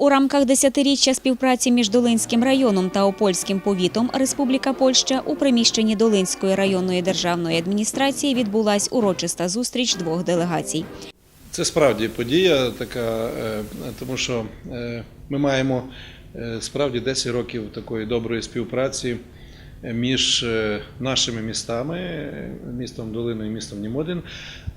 У рамках десятиріччя співпраці між Долинським районом та Опольським повітом Республіка Польща у приміщенні Долинської районної державної адміністрації відбулась урочиста зустріч двох делегацій. Це справді подія така, е, тому що е, ми маємо е, справді 10 років такої доброї співпраці між е, нашими містами, е, містом Долина і містом Німодин.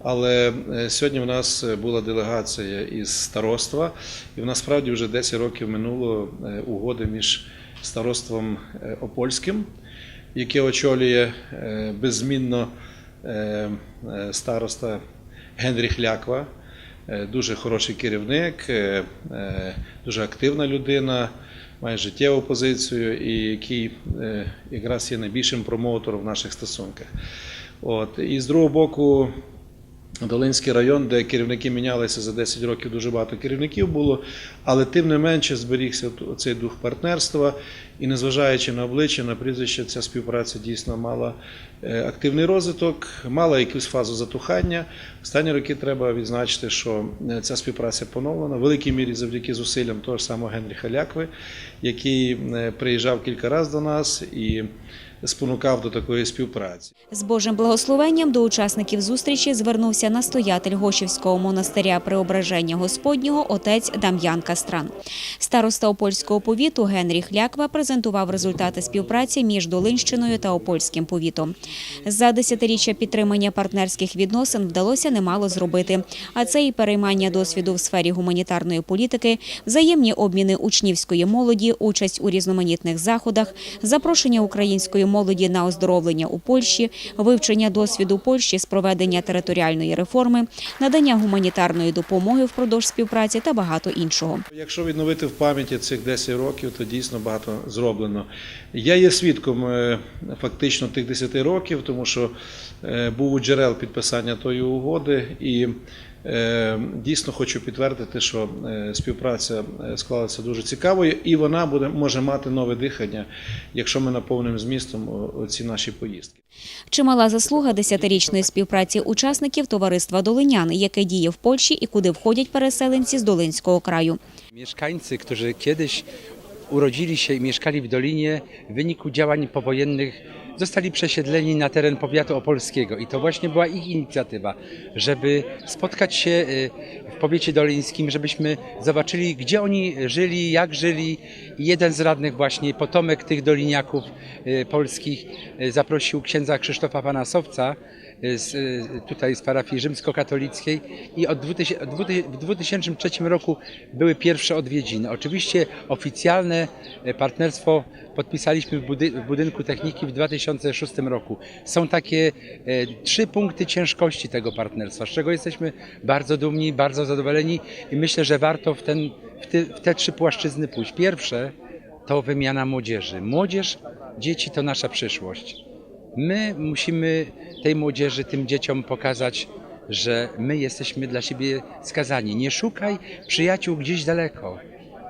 Але е, сьогодні в нас була делегація із староства, і в нас вже 10 років минуло угоди між староством Опольським, яке очолює беззмінно е, староста Генріх Ляква. Дуже хороший керівник, дуже активна людина, має життєву позицію і який е, якраз є найбільшим промоутером в наших стосунках. От. І з другого боку, Долинський район, де керівники мінялися за 10 років, дуже багато керівників було, але тим не менше зберігся цей дух партнерства. І незважаючи на обличчя, на прізвище, ця співпраця дійсно мала е, активний розвиток, мала якусь фазу затухання. Останні роки треба відзначити, що е, ця співпраця поновлена в великій мірі завдяки зусиллям того ж самого Генріха Лякви, який е, приїжджав кілька разів до нас і спонукав до такої співпраці. З Божим благословенням до учасників зустрічі звернувся настоятель Гошівського монастиря Преображення Господнього отець Дам'ян Кастран. Староста Опольського повіту Генріх Ляква презентував результати співпраці між Долинщиною та Опольським повітом. За десятиріччя підтримання партнерських відносин вдалося немало зробити, а це і переймання досвіду в сфері гуманітарної політики, взаємні обміни учнівської молоді, участь у різноманітних заходах, запрошення української молоді на оздоровлення у Польщі, вивчення досвіду Польщі з проведення територіальної реформи, надання гуманітарної допомоги впродовж співпраці та багато іншого. Якщо відновити в пам'яті цих 10 років, то дійсно багато зроблено. Я є свідком е, фактично тих 10 років, тому що е, був у джерел підписання тої угоди, і е, дійсно хочу підтвердити, що співпраця склалася дуже цікавою, і вона буде може мати нове дихання, якщо ми наповнимо змістом ці наші поїздки. Чимала заслуга десятирічної співпраці учасників товариства Долинян, яке діє в Польщі і куди входять переселенці з Долинського краю. Mieszkańcy, którzy kiedyś urodzili się i mieszkali w Dolinie, w wyniku działań powojennych zostali przesiedleni na teren powiatu opolskiego. I to właśnie była ich inicjatywa, żeby spotkać się y, w powiecie dolińskim, żebyśmy zobaczyli, gdzie oni żyli, jak żyli. I jeden z radnych, właśnie potomek tych doliniaków y, polskich, y, zaprosił księdza Krzysztofa Panasowca, z, y, tutaj z parafii rzymskokatolickiej i od 2000, od 2000 w 2003 roku były pierwsze odwiedziny. Oczywiście oficjalne e, partnerstwo podpisaliśmy w, budy, w budynku techniki w 2006 roku. Są takie e, trzy punkty ciężkości tego partnerstwa, z czego jesteśmy bardzo dumni, bardzo zadowoleni i myślę, że warto w, ten, w, w te trzy płaszczyzny pójść. Pierwsze to wymiana młodzieży. Młodzież, dzieci to nasza przyszłość. My musimy tej młodzieży, tym dzieciom pokazać, że my jesteśmy dla siebie skazani. Nie szukaj przyjaciół gdzieś daleko.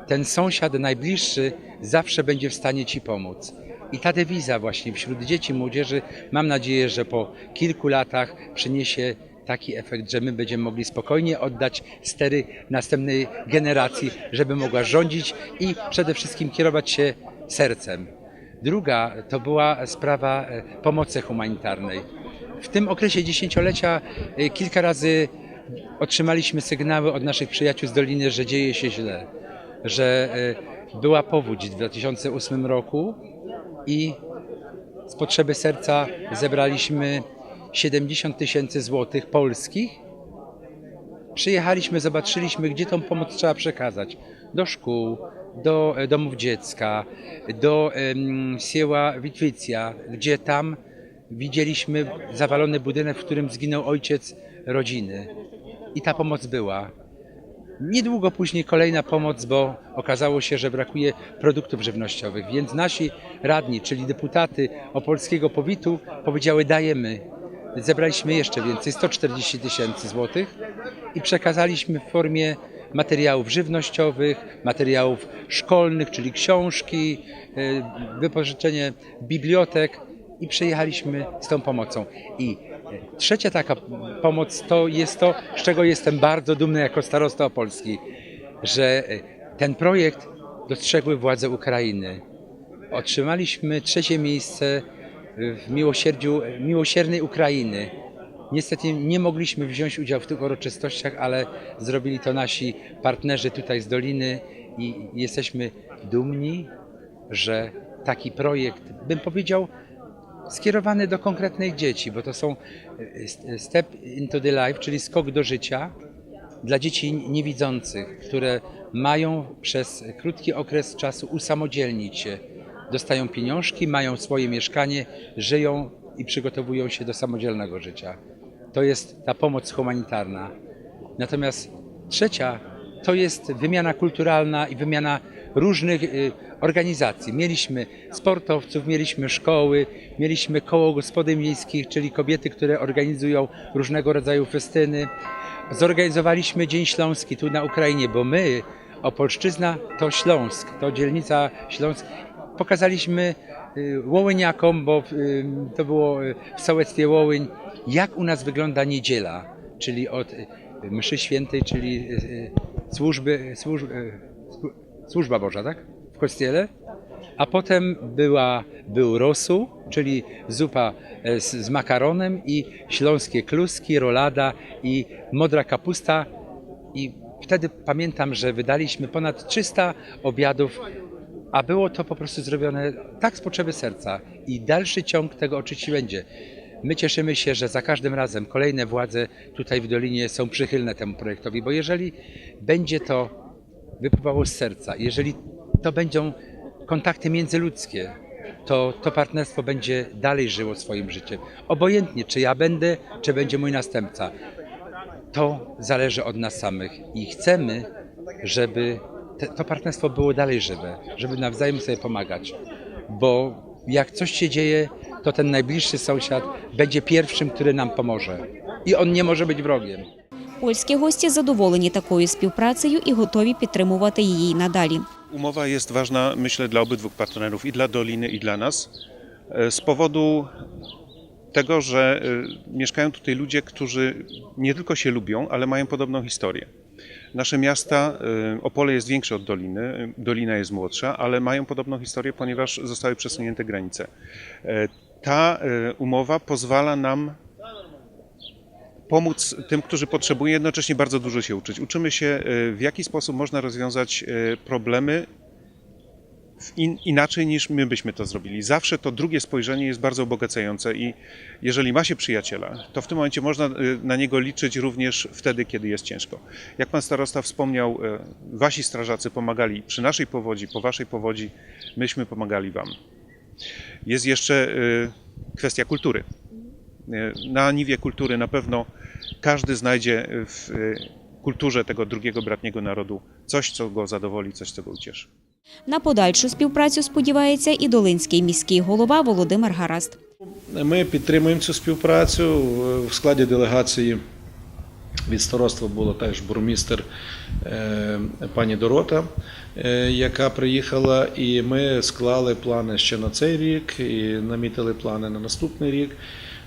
Ten sąsiad najbliższy zawsze będzie w stanie ci pomóc. I ta dewiza właśnie wśród dzieci, młodzieży, mam nadzieję, że po kilku latach przyniesie taki efekt, że my będziemy mogli spokojnie oddać stery następnej generacji, żeby mogła rządzić i przede wszystkim kierować się sercem. Druga to była sprawa e, pomocy humanitarnej. W tym okresie dziesięciolecia e, kilka razy otrzymaliśmy sygnały od naszych przyjaciół z Doliny, że dzieje się źle, że e, była powódź w 2008 roku i z potrzeby serca zebraliśmy 70 tysięcy złotych polskich. Przyjechaliśmy, zobaczyliśmy, gdzie tą pomoc trzeba przekazać. Do szkół, do e, domów dziecka, do em, Sieła Witwicja, gdzie tam widzieliśmy zawalony budynek, w którym zginął ojciec rodziny. I ta pomoc była. Niedługo później kolejna pomoc, bo okazało się, że brakuje produktów żywnościowych, więc nasi radni, czyli deputaty opolskiego powitu powiedziały dajemy. Zebraliśmy jeszcze więcej, 140 tysięcy złotych i przekazaliśmy w formie materiałów żywnościowych, materiałów szkolnych, czyli książki, e, wypożyczenie bibliotek i przyjechaliśmy z tą pomocą. I e, trzecia taka pomoc to jest to, z czego jestem bardzo dumny jako starosta opolski, że e, ten projekt dostrzegły władze Ukrainy. Otrzymaliśmy trzecie miejsce w miłosierdziu, miłosiernej Ukrainy. Niestety nie mogliśmy wziąć udziału w tych uroczystościach, ale zrobili to nasi partnerzy tutaj z Doliny i jesteśmy dumni, że taki projekt, bym powiedział, skierowany do konkretnych dzieci, bo to są e, step into the life, czyli skok do życia dla dzieci niewidzących, które mają przez krótki okres czasu usamodzielnić się. Dostają pieniążki, mają swoje mieszkanie, żyją i przygotowują się do samodzielnego życia. To jest ta pomoc humanitarna. Natomiast trzecia to jest wymiana kulturalna i wymiana różnych y, organizacji. Mieliśmy sportowców, mieliśmy szkoły, mieliśmy koło gospodyń miejskich, czyli kobiety, które organizują różnego rodzaju festyny. Zorganizowaliśmy Dzień Śląski tu na Ukrainie, bo my, Opolszczyzna, to Śląsk, to dzielnica Śląsk. Pokazaliśmy Wołyniakom, bo y, to było y, w sołectwie Wołyń, jak u nas wygląda niedziela, czyli od y, mszy świętej, czyli y, y, służby, służ, y, słu- służba Boża, tak? W kościele. A potem była, był rosół, czyli zupa z, z makaronem i śląskie kluski, rolada i modra kapusta. I wtedy pamiętam, że wydaliśmy ponad 300 obiadów, a było to po prostu zrobione tak z potrzeby serca. I dalszy ciąg tego oczywiście będzie. My cieszymy się, że za każdym razem kolejne władze tutaj w Dolinie są przychylne temu projektowi, bo jeżeli będzie to wypływało z serca, jeżeli to będą kontakty międzyludzkie, to to partnerstwo będzie dalej żyło swoim życiem. Obojętnie, czy ja będę, czy będzie mój następca. To zależy od nas samych i chcemy, żeby te, to partnerstwo było dalej żywe, żeby nawzajem sobie pomagać. Bo jak coś się dzieje, to ten najbliższy sąsiad będzie pierwszym, który nam pomoże. I on nie może być wrogiem. Польські гості задоволені такою співпрацею і готові підтримувати її й надалі. Umowa jest ważna, myślę, dla obydwu partnerów, i dla Doliny, i dla nas, e, z powodu tego, że e, mieszkają tutaj ludzie, którzy nie tylko się lubią, ale mają podobną historię. Nasze miasta, e, Opole jest większe od Doliny, e, Dolina jest młodsza, ale mają podobną historię, ponieważ zostały przesunięte granice. E, Ta e, umowa pozwala nam pomóc tym, którzy potrzebują, jednocześnie bardzo dużo się uczyć. Uczymy się, w jaki sposób można rozwiązać problemy in, inaczej niż my byśmy to zrobili. Zawsze to drugie spojrzenie jest bardzo ubogacające i jeżeli ma się przyjaciela, to w tym momencie można e, na niego liczyć również wtedy, kiedy jest ciężko. Jak pan starosta wspomniał, e, wasi strażacy pomagali przy naszej powodzi, po waszej powodzi, myśmy pomagali wam. Jest jeszcze e, kwestia kultury. Na niwie kultury na pewno każdy znajdzie w kulturze tego drugiego bratniego narodu coś, co go zadowoli, coś, co go ucieszy. На подальшу співпрацю сподівається і Долинський міський голова Володимир Гараст. Ми підтримуємо цю співпрацю. В складі делегації від староства була теж бурмістер е, пані Дорота, е, яка приїхала, і ми склали плани ще на цей рік і намітили плани на наступний рік.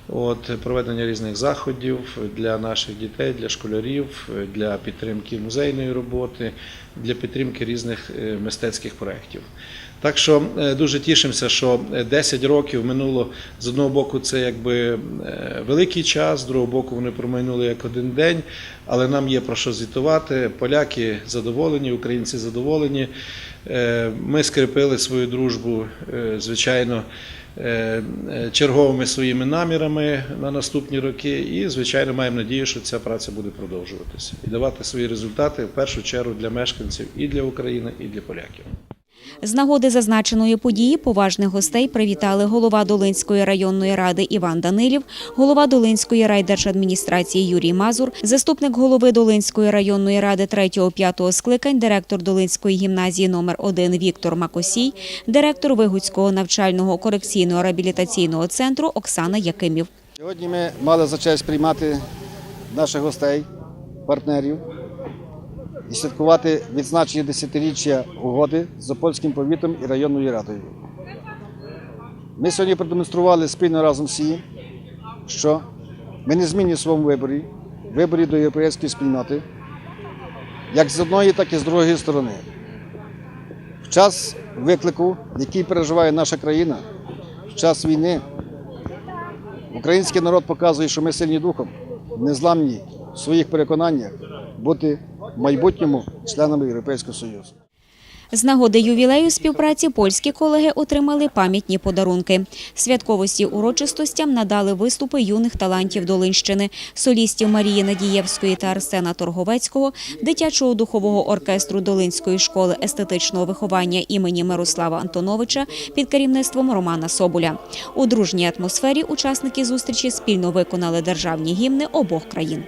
От проведення різних заходів для наших дітей, для школярів, для підтримки музейної роботи, для підтримки різних е, мистецьких проєктів. Так що е, дуже тішимося, що е, 10 років минуло з одного боку, це якби е, великий час, з другого боку, вони промайнули як один день, але нам є про що звітувати. Поляки задоволені, українці задоволені. Е, Ми скріпили свою дружбу, е, звичайно, е, е, черговими своїми намірами на наступні роки, і звичайно маємо надію, що ця праця буде продовжуватися і давати свої результати в першу чергу для мешканців і для України, і для поляків. З нагоди зазначеної події поважних гостей привітали голова Долинської районної ради Іван Данилів, голова Долинської райдержадміністрації Юрій Мазур, заступник голови Долинської районної ради 3-5 скликань, директор Долинської гімназії номер 1 Віктор Макосій, директор Вигуцького навчального корекційного реабілітаційного центру Оксана Якимів. Сьогодні ми мали за честь приймати наших гостей, партнерів і святкувати відзначення десятиріччя угоди з Опольським повітом і районною радою. Ми сьогодні продемонстрували спільно разом всі, що ми не змінні в своєму виборі, виборі до європейської спільноти, як з одної, так і з другої сторони. В час виклику, який переживає наша країна, в час війни, український народ показує, що ми сильні духом, незламні в своїх переконаннях бути майбутньому членами Європейського Союзу. З нагоди ювілею співпраці польські колеги отримали пам'ятні подарунки. Святковості урочистостям надали виступи юних талантів Долинщини, солістів Марії Надієвської та Арсена Торговецького, дитячого духового оркестру Долинської школи естетичного виховання імені Мирослава Антоновича під керівництвом Романа Соболя. У дружній атмосфері учасники зустрічі спільно виконали державні гімни обох країн.